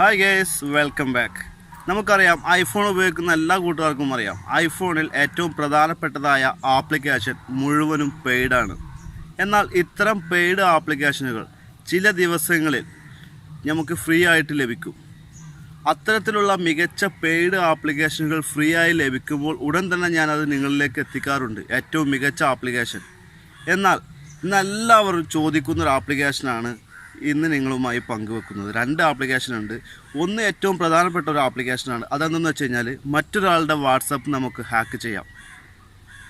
Hi guys welcome back നമുക്കറിയാം iPhone ഉപയോഗിക്കുന്ന എല്ലാ കൂട്ടുകാർക്കും അറിയാം. ഐഫോണിൽ ഏറ്റവും പ്രധാനപ്പെട്ടതായ ആപ്ലിക്കേഷൻ മുഴുവനും പെയ്ഡാണ് എന്നാൽ ഇത്തരം പെയ്ഡ് ആപ്ലിക്കേഷനുകൾ ചില ദിവസങ്ങളിൽ നമുക്ക് ഫ്രീ ആയിട്ട് ലഭിക്കും. അത്തരത്തിലുള്ള മികച്ച പെയ്ഡ് ആപ്ലിക്കേഷനുകൾ ഫ്രീ ആയി ലഭിക്കുമ്പോൾ ഉടൻ തന്നെ ഞാനത് നിങ്ങളിലേക്ക് എത്തിക്കാറുണ്ട്. ഏറ്റവും മികച്ച ആപ്ലിക്കേഷൻ എന്നാൽ ഇന്ന് എല്ലാവരും ചോദിക്കുന്നൊരു ആപ്ലിക്കേഷനാണ് ഇന്ന് നിങ്ങളുമായി പങ്കുവെക്കുന്നത്. രണ്ട് ആപ്ലിക്കേഷൻ ഉണ്ട്. ഒന്ന് ഏറ്റവും പ്രധാനപ്പെട്ട ഒരു ആപ്ലിക്കേഷനാണ് അതെന്തെന്ന് വെച്ച് കഴിഞ്ഞാൽ മറ്റൊരാളുടെ വാട്സപ്പ് നമുക്ക് ഹാക്ക് ചെയ്യാം.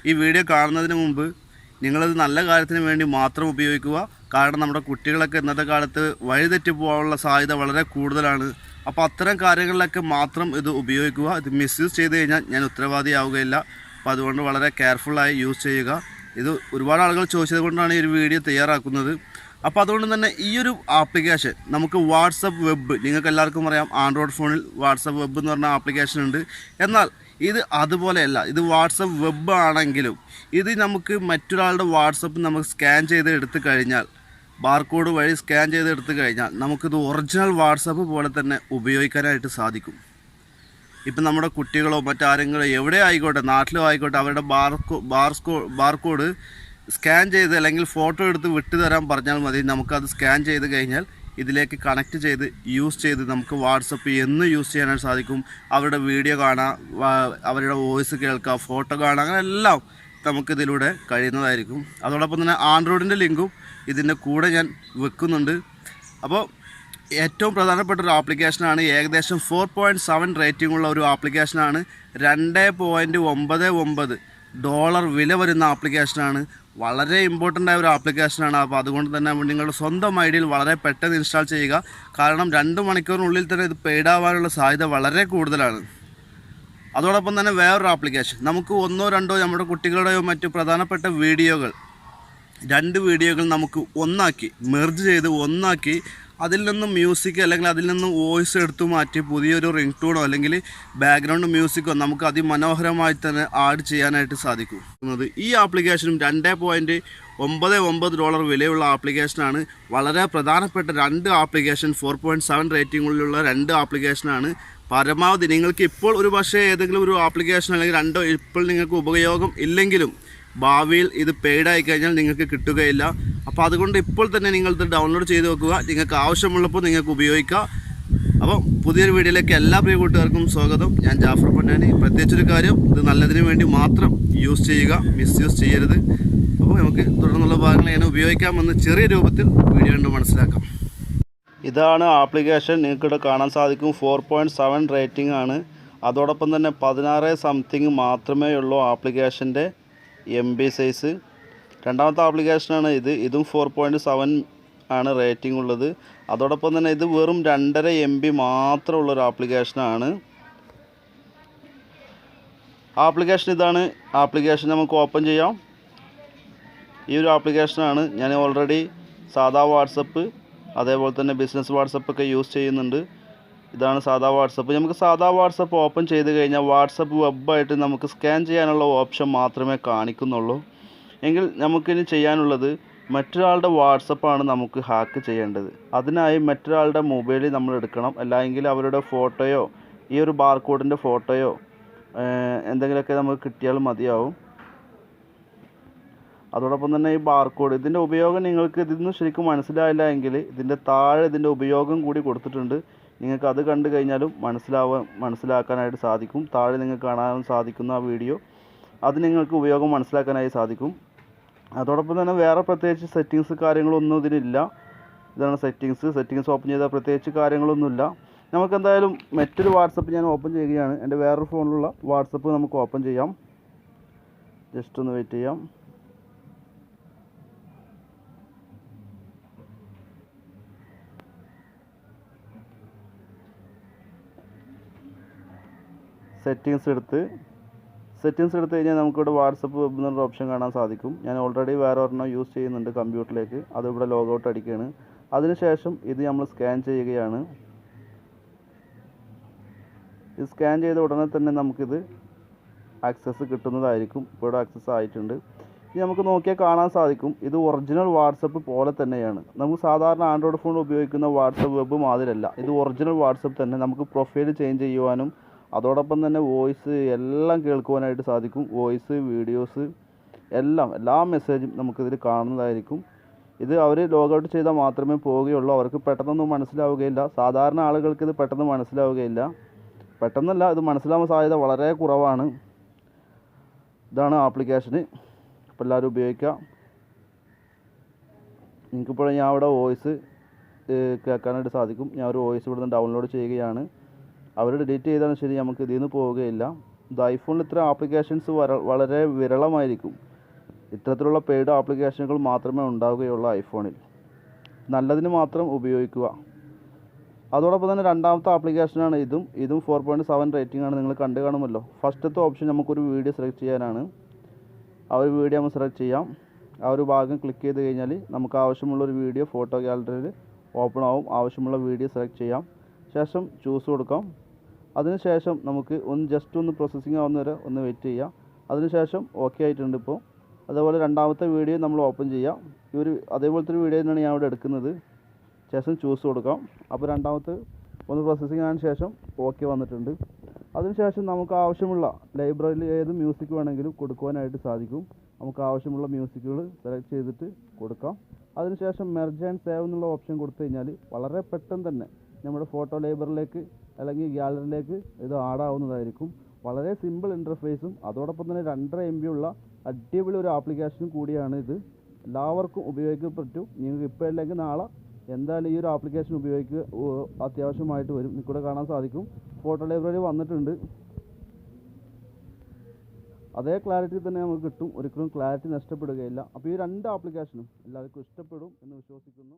ഈ വീഡിയോ കാണുന്നതിന് മുമ്പ് നിങ്ങളത് നല്ല കാര്യത്തിന് വേണ്ടി മാത്രം ഉപയോഗിക്കുക. കാരണം നമ്മുടെ കുട്ടികളൊക്കെ ഇന്നത്തെ കാലത്ത് വഴിതെറ്റി പോകാനുള്ള സാധ്യത വളരെ കൂടുതലാണ്. അപ്പോൾ അത്തരം കാര്യങ്ങളിലൊക്കെ മാത്രം ഇത് ഉപയോഗിക്കുക. ഇത് മിസ്യൂസ് ചെയ്ത് കഴിഞ്ഞാൽ ഞാൻ ഉത്തരവാദിയാവുകയില്ല. അപ്പോൾ അതുകൊണ്ട് വളരെ കെയർഫുള്ളായി യൂസ് ചെയ്യുക. ഇത് ഒരുപാട് ആളുകൾ ചോദിച്ചത് കൊണ്ടാണ് ഈ ഒരു വീഡിയോ തയ്യാറാക്കുന്നത്. അപ്പോൾ അതുകൊണ്ട് തന്നെ ഈ ഒരു ആപ്ലിക്കേഷൻ നമുക്ക് വാട്സപ്പ് വെബ് നിങ്ങൾക്ക് എല്ലാവർക്കും അറിയാം ആൻഡ്രോയിഡ് ഫോണിൽ വാട്സപ്പ് വെബ് എന്ന് പറഞ്ഞ ആപ്ലിക്കേഷൻ ഉണ്ട്. എന്നാൽ ഇത് അതുപോലെയല്ല ഇത് വാട്സപ്പ് വെബ് ആണെങ്കിലും ഇത് നമുക്ക് മറ്റൊരാളുടെ വാട്സപ്പ് നമുക്ക് സ്കാൻ ചെയ്ത് എടുത്തു കഴിഞ്ഞാൽ ബാർകോഡ് വഴി സ്കാൻ ചെയ്ത് എടുത്തു കഴിഞ്ഞാൽ നമുക്കിത് ഒറിജിനൽ വാട്സപ്പ് പോലെ തന്നെ ഉപയോഗിക്കാനായിട്ട് സാധിക്കും. ഇപ്പം നമ്മുടെ കുട്ടികളോ മറ്റാരെങ്കിലും എവിടെ ആയിക്കോട്ടെ നാട്ടിലോ ആയിക്കോട്ടെ അവരുടെ ബാർകോ ബാർസ്കോ ബാർകോഡ് സ്കാൻ ചെയ്ത് അല്ലെങ്കിൽ ഫോട്ടോ എടുത്ത് വിട്ടു തരാൻ പറഞ്ഞാൽ മതി. നമുക്കത് സ്കാൻ ചെയ്ത് കഴിഞ്ഞാൽ ഇതിലേക്ക് കണക്ട് ചെയ്ത് യൂസ് ചെയ്ത് നമുക്ക് വാട്സപ്പ് എന്ന് യൂസ് ചെയ്യാനായിട്ട് സാധിക്കും. അവരുടെ വീഡിയോ കാണാം അവരുടെ വോയിസ് കേൾക്കാം ഫോട്ടോ കാണാം അങ്ങനെ എല്ലാം നമുക്കിതിലൂടെ കഴിയുന്നതായിരിക്കും. അതോടൊപ്പം തന്നെ ആൻഡ്രോയിഡിന്റെ ലിങ്കും ഇതിന്റെ കൂടെ ഞാൻ വെക്കുന്നുണ്ട്. അപ്പോൾ ഏറ്റവും പ്രധാനപ്പെട്ട ഒരു ആപ്ലിക്കേഷനാണ് ഏകദേശം ഫോർ പോയിന്റ് സെവൻ റേറ്റിംഗ് ഉള്ള ഒരു ആപ്ലിക്കേഷനാണ്. രണ്ട് പോയിന്റ് ഒമ്പത് ഒമ്പത് ഡോളർ വില വരുന്ന ആപ്ലിക്കേഷനാണ് വളരെ ഇമ്പോർട്ടന്റ് ആയ ഒരു ആപ്ലിക്കേഷനാണ് അപ്പോൾ അതുകൊണ്ട് തന്നെ നിങ്ങളുടെ സ്വന്തം ഐഡിയയിൽ വളരെ പെട്ടെന്ന് ഇൻസ്റ്റാൾ ചെയ്യുക. കാരണം രണ്ട് മണിക്കൂറിനുള്ളിൽ തന്നെ ഇത് പെയ്ഡ് ആവാനുള്ള സാധ്യത വളരെ കൂടുതലാണ്. അതോടൊപ്പം തന്നെ വേറൊരു ആപ്ലിക്കേഷൻ നമുക്ക് ഒന്നോ രണ്ടോ നമ്മുടെ കുട്ടികളുടെയോ മറ്റു പ്രധാനപ്പെട്ട വീഡിയോകൾ രണ്ട് വീഡിയോകൾ നമുക്ക് ഒന്നാക്കി മെർജ് ചെയ്ത് ഒന്നാക്കി അതിൽ നിന്നും മ്യൂസിക് അല്ലെങ്കിൽ അതിൽ നിന്നും വോയിസ് എടുത്തു മാറ്റി പുതിയൊരു റിംഗ് ടൂണോ അല്ലെങ്കിൽ ബാക്ക്ഗ്രൗണ്ട് മ്യൂസിക്കോ നമുക്ക് അതിമനോഹരമായി തന്നെ ആഡ് ചെയ്യാനായിട്ട് സാധിക്കും ഈ ആപ്ലിക്കേഷനും രണ്ട് പോയിന്റ് ഒമ്പത് ഒമ്പത് ഡോളർ വിലയുള്ള ആപ്ലിക്കേഷനാണ് വളരെ പ്രധാനപ്പെട്ട രണ്ട് ആപ്ലിക്കേഷൻ ഫോർ പോയിന്റ് സെവൻ റേറ്റിംഗുള്ള രണ്ട് ആപ്ലിക്കേഷനാണ് പരമാവധി നിങ്ങൾക്ക് ഇപ്പോൾ ഒരു പക്ഷേ ഏതെങ്കിലും ഒരു ആപ്ലിക്കേഷൻ അല്ലെങ്കിൽ രണ്ടോ ഇപ്പോൾ നിങ്ങൾക്ക് ഉപയോഗം ഇല്ലെങ്കിലും ഭാവിയിൽ ഇത് പെയ്ഡ് ആയി കഴിഞ്ഞാൽ നിങ്ങൾക്ക് കിട്ടുകയില്ല. അപ്പോൾ അതുകൊണ്ട് ഇപ്പോൾ തന്നെ നിങ്ങൾ ഇത് ഡൗൺലോഡ് ചെയ്ത് വെക്കുക. നിങ്ങൾക്ക് ആവശ്യമുള്ളപ്പോൾ നിങ്ങൾക്ക് ഉപയോഗിക്കാം. അപ്പം പുതിയൊരു വീഡിയോയിലേക്ക് എല്ലാ പ്രിയ കൂട്ടുകാർക്കും സ്വാഗതം. ഞാൻ ജാഫർ പൊന്നാനി. പ്രത്യേകിച്ചൊരു കാര്യം ഇത് നല്ലതിന് വേണ്ടി മാത്രം യൂസ് ചെയ്യുക മിസ് യൂസ് ചെയ്യരുത്. അപ്പോൾ നമുക്ക് തുടർന്നുള്ള ഭാഗങ്ങൾ എങ്ങനെ ഉപയോഗിക്കാമെന്ന് ചെറിയ രൂപത്തിൽ വീഡിയോ കണ്ട് മനസ്സിലാക്കാം. ഇതാണ് ആപ്ലിക്കേഷൻ. നിങ്ങൾക്കിവിടെ കാണാൻ സാധിക്കും. ഫോർ പോയിന്റ് സെവൻ റേറ്റിംഗ് ആണ്. അതോടൊപ്പം തന്നെ പതിനാറ് സംതിങ് മാത്രമേ ഉള്ളൂ ആപ്ലിക്കേഷന്റെ. എം ബി സൈസ് രണ്ടാമത്തെ ആപ്ലിക്കേഷനാണ് ഇത്. ഇതും ഫോർ പോയിന്റ് സെവൻ ആണ് റേറ്റിംഗ് ഉള്ളത്. അതോടൊപ്പം തന്നെ ഇത് വെറും രണ്ടര എം ബി മാത്രമുള്ള ഒരു ആപ്ലിക്കേഷനാണ് ആപ്ലിക്കേഷൻ ഇതാണ്. ആപ്ലിക്കേഷൻ നമുക്ക് ഓപ്പൺ ചെയ്യാം. ഈ ഒരു ആപ്ലിക്കേഷനാണ് ഞാൻ ഓൾറെഡി സാധാ വാട്സപ്പ് അതേപോലെ തന്നെ ബിസിനസ് വാട്സപ്പൊക്കെ യൂസ് ചെയ്യുന്നുണ്ട്. ഇതാണ് സാധാ വാട്സപ്പ്. നമുക്ക് സാധാ വാട്സപ്പ് ഓപ്പൺ ചെയ്ത് കഴിഞ്ഞാൽ വാട്സപ്പ് വെബായിട്ട് നമുക്ക് സ്കാൻ ചെയ്യാനുള്ള ഓപ്ഷൻ മാത്രമേ കാണിക്കുന്നുള്ളൂ. എങ്കിൽ നമുക്കിനി ചെയ്യാനുള്ളത് മറ്റൊരാളുടെ വാട്സപ്പാണ് നമുക്ക് ഹാക്ക് ചെയ്യേണ്ടത്. അതിനായി മറ്റൊരാളുടെ മൊബൈലിൽ നമ്മൾ എടുക്കണം. അല്ലെങ്കിൽ അവരുടെ ഫോട്ടോയോ ഈ ഒരു ബാർകോഡിന്റെ ഫോട്ടോയോ എന്തെങ്കിലുമൊക്കെ നമുക്ക് കിട്ടിയാൽ മതിയാവും. അതോടൊപ്പം തന്നെ ഈ ബാർകോഡ് ഇതിന്റെ ഉപയോഗം നിങ്ങൾക്ക് ഇതിന്ന് ശരിക്കും മനസ്സിലായില്ല എങ്കിൽ ഇതിന്റെ താഴെ ഇതിന്റെ ഉപയോഗം കൂടി കൊടുത്തിട്ടുണ്ട്. നിങ്ങൾക്ക് അത് കണ്ടു കഴിഞ്ഞാലും മനസ്സിലാവാൻ മനസ്സിലാക്കാനായിട്ട് സാധിക്കും. താഴെ നിങ്ങൾക്ക് കാണാൻ സാധിക്കുന്ന ആ വീഡിയോ. അത് നിങ്ങൾക്ക് ഉപയോഗം മനസ്സിലാക്കാനായി സാധിക്കും. അതോടൊപ്പം തന്നെ വേറെ പ്രത്യേകിച്ച് സെറ്റിങ്സ് കാര്യങ്ങളൊന്നും ഇതിനില്ല ഇതാണ് സെറ്റിങ്സ് സെറ്റിങ്സ് ഓപ്പൺ ചെയ്താൽ പ്രത്യേകിച്ച് കാര്യങ്ങളൊന്നുമില്ല. നമുക്ക് എന്തായാലും മറ്റൊരു വാട്സപ്പ് ഞാൻ ഓപ്പൺ ചെയ്യുകയാണ്. എന്റെ വേറൊരു ഫോണിലുള്ള വാട്സപ്പ് നമുക്ക് ഓപ്പൺ ചെയ്യാം. ജസ്റ്റ് ഒന്ന് വെയിറ്റ് ചെയ്യാം. സെറ്റിങ്സ് എടുത്ത് സെറ്റിങ്സ് എടുത്ത് കഴിഞ്ഞാൽ നമുക്കിവിടെ വാട്സപ്പ് വെബ് എന്നുള്ള ഓപ്ഷൻ കാണാൻ സാധിക്കും. ഞാൻ ഓൾറെഡി വേറെ ഒരെണ്ണം യൂസ് ചെയ്യുന്നുണ്ട് കമ്പ്യൂട്ടറിലേക്ക്. അതിവിടെ ലോഗൗട്ട് അടിക്കുകയാണ് അതിനുശേഷം ഇത് നമ്മൾ സ്കാൻ ചെയ്യുകയാണ്. ഇത് സ്കാൻ ചെയ്ത ഉടനെ തന്നെ നമുക്കിത് ആക്സസ് കിട്ടുന്നതായിരിക്കും. ഇവിടെ ആക്സസ് ആയിട്ടുണ്ട്. ഇനി നമുക്ക് നോക്കിയാൽ കാണാൻ സാധിക്കും. ഇത് ഒറിജിനൽ വാട്സപ്പ് പോലെ തന്നെയാണ്. നമുക്ക് സാധാരണ ആൻഡ്രോയിഡ് ഫോൺ ഉപയോഗിക്കുന്ന വാട്സപ്പ് വെബ് മാതിരല്ല ഇത് ഒറിജിനൽ വാട്സപ്പ് തന്നെ. നമുക്ക് പ്രൊഫൈൽ ചേഞ്ച് ചെയ്യുവാനും അതോടൊപ്പം തന്നെ വോയിസ് എല്ലാം കേൾക്കുവാനായിട്ട് സാധിക്കും. വോയിസ് വീഡിയോസ് എല്ലാം എല്ലാ മെസ്സേജും നമുക്കിതിൽ കാണുന്നതായിരിക്കും. ഇത് അവർ ലോഗൗട്ട് ചെയ്താൽ മാത്രമേ പോവുകയുള്ളൂ. അവർക്ക് പെട്ടെന്നൊന്നും മനസ്സിലാവുകയില്ല. സാധാരണ ആളുകൾക്ക് ഇത് പെട്ടെന്ന് മനസ്സിലാവുകയില്ല. പെട്ടെന്നല്ല ഇത് മനസ്സിലാവാൻ സാധ്യത വളരെ കുറവാണ്. ഇതാണ് ആപ്ലിക്കേഷന്. അപ്പോൾ എല്ലാവരും ഉപയോഗിക്കുക നിങ്ങൾക്കിപ്പോൾ ഞാൻ അവിടെ വോയിസ് കേൾക്കാനായിട്ട് സാധിക്കും. ഞാൻ ഒരു വോയിസ് ഇവിടുന്ന് ഡൗൺലോഡ് ചെയ്യുകയാണ്. അവർ ഡിലീറ്റ് ചെയ്താലും ശരി നമുക്ക് ഇതിൽ നിന്ന് പോവുകയില്ല. ഇത് ഐഫോണിൽ ഇത്ര ആപ്ലിക്കേഷൻസ് വളരെ വിരളമായിരിക്കും. ഇത്തരത്തിലുള്ള പെയ്ഡ് ആപ്ലിക്കേഷനുകൾ മാത്രമേ ഉണ്ടാവുകയുള്ളൂ ഐഫോണിൽ നല്ലതിന് മാത്രം ഉപയോഗിക്കുക. അതോടൊപ്പം തന്നെ രണ്ടാമത്തെ ആപ്ലിക്കേഷനാണ് ഇതും. ഇതും ഫോർ പോയിന്റ് സെവൻ റേറ്റിംഗ് ആണ്. നിങ്ങൾ കണ്ടു കാണുമല്ലോ. ഫസ്റ്റത്തെ ഓപ്ഷൻ നമുക്കൊരു വീഡിയോ സെലക്ട് ചെയ്യാനാണ്. ആ ഒരു വീഡിയോ നമ്മൾ സെലക്ട് ചെയ്യാം. ആ ഒരു ഭാഗം ക്ലിക്ക് ചെയ്ത് കഴിഞ്ഞാൽ നമുക്ക് ആവശ്യമുള്ള ഒരു വീഡിയോ ഫോട്ടോ ഗാലറിയിൽ ഓപ്പൺ ആവും. ആവശ്യമുള്ള വീഡിയോ സെലക്ട് ചെയ്യാം. ശേഷം ചൂസ് കൊടുക്കാം. അതിനുശേഷം നമുക്ക് ഒന്ന് ജസ്റ്റ് ഒന്ന് പ്രോസസ്സിങ് ആവുന്ന വരെ ഒന്ന് വെയിറ്റ് ചെയ്യാം. അതിനുശേഷം ഓക്കെ ആയിട്ടുണ്ട് ഇപ്പോൾ അതേപോലെ രണ്ടാമത്തെ വീഡിയോ നമ്മൾ ഓപ്പൺ ചെയ്യാം. ഈ ഒരു അതേപോലത്തെ ഒരു വീഡിയോ തന്നെയാണ് ഞാൻ ഇവിടെ എടുക്കുന്നത്. ശേഷം ചൂസ് കൊടുക്കാം. അപ്പോൾ രണ്ടാമത്തെ ഒന്ന് പ്രോസസ്സിങ് ആയതിനു ശേഷം ഓക്കെ വന്നിട്ടുണ്ട്. അതിനുശേഷം നമുക്ക് ആവശ്യമുള്ള ലൈബ്രറിയിൽ ഏത് മ്യൂസിക് വേണമെങ്കിലും കൊടുക്കുവാനായിട്ട് സാധിക്കും. നമുക്ക് ആവശ്യമുള്ള മ്യൂസിക്കുകൾ സെലക്ട് ചെയ്തിട്ട് കൊടുക്കാം. അതിനുശേഷം മെർജ് ആൻഡ് സേവ് എന്നുള്ള ഓപ്ഷൻ കൊടുത്തു കഴിഞ്ഞാൽ വളരെ പെട്ടെന്ന് തന്നെ നമ്മുടെ ഫോട്ടോ ലൈബ്രറിയിലേക്ക് അല്ലെങ്കിൽ ഗ്യാലറിയിലേക്ക് ഇത് ആഡാവുന്നതായിരിക്കും വളരെ സിമ്പിൾ ഇന്റർഫേസും അതോടൊപ്പം തന്നെ രണ്ടര എം ബി ഉള്ള അടിപൊളി ഒരു ആപ്ലിക്കേഷനും കൂടിയാണ് ഇത്. എല്ലാവർക്കും ഉപയോഗിക്കാൻ പറ്റും നിങ്ങൾക്ക് ഇപ്പോൾ അല്ലെങ്കിൽ നാളെ എന്തായാലും ഈ ഒരു ആപ്ലിക്കേഷൻ ഉപയോഗിക്കുക അത്യാവശ്യമായിട്ട് വരും. നിൽക്കൂടെ കാണാൻ സാധിക്കും. ഫോട്ടോ ലൈബ്രറി വന്നിട്ടുണ്ട്. അതേ ക്ലാരിറ്റി തന്നെ നമുക്ക് കിട്ടും. ഒരിക്കലും ക്ലാരിറ്റി നഷ്ടപ്പെടുകയില്ല. അപ്പോൾ ഈ രണ്ട് ആപ്ലിക്കേഷനും എല്ലാവർക്കും ഇഷ്ടപ്പെടും എന്ന് വിശ്വസിക്കുന്നു.